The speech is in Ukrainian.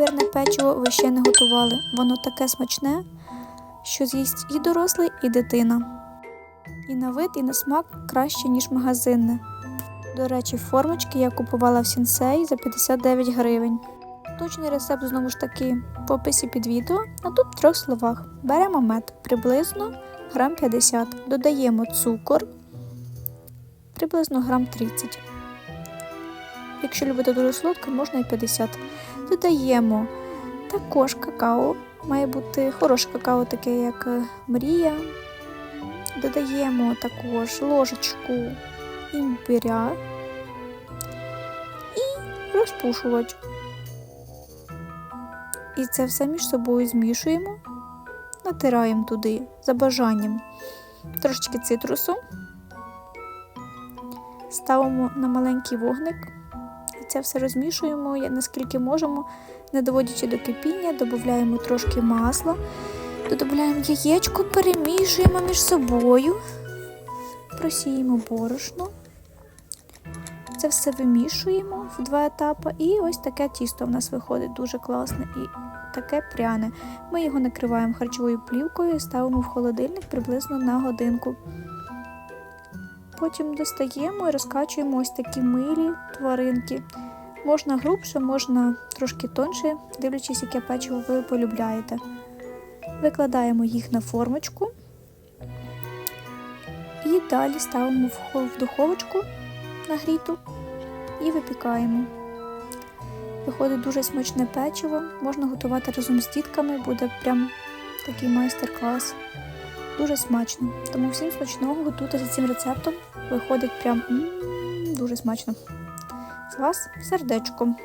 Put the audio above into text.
імбирне печиво ви ще не готували. Воно таке смачне, що з'їсть і дорослий, і дитина. І на вид, і на смак краще, ніж магазинне. До речі, формочки я купувала в сінсей за 59 гривень. Точний рецепт знову ж таки в описі під відео, а тут в трьох словах. Беремо мед приблизно грам 50, додаємо цукор приблизно грам 30. Якщо любите дуже солодко, можна і 50. Додаємо також какао, має бути хороше какао, таке як е, мрія. Додаємо також ложечку імбиря і розпушувач. І це все між собою змішуємо, натираємо туди за бажанням трошечки цитрусу, ставимо на маленький вогник це все розмішуємо наскільки можемо, не доводячи до кипіння, додаємо трошки масла, додаємо яєчко, перемішуємо між собою, просіємо борошно. Це все вимішуємо в два етапи, і ось таке тісто в нас виходить дуже класне і таке пряне. Ми його накриваємо харчовою плівкою і ставимо в холодильник приблизно на годинку. Потім достаємо і розкачуємо ось такі милі тваринки. Можна грубше, можна трошки тонше, дивлячись, яке печиво ви полюбляєте. Викладаємо їх на формочку і далі ставимо в духовочку нагріту і випікаємо. Виходить дуже смачне печиво, можна готувати разом з дітками, буде прям такий майстер-клас. Дуже смачно. Тому всім смачного готуйте за цим рецептом. Виходить прям м, дуже смачно. Вас сердечком.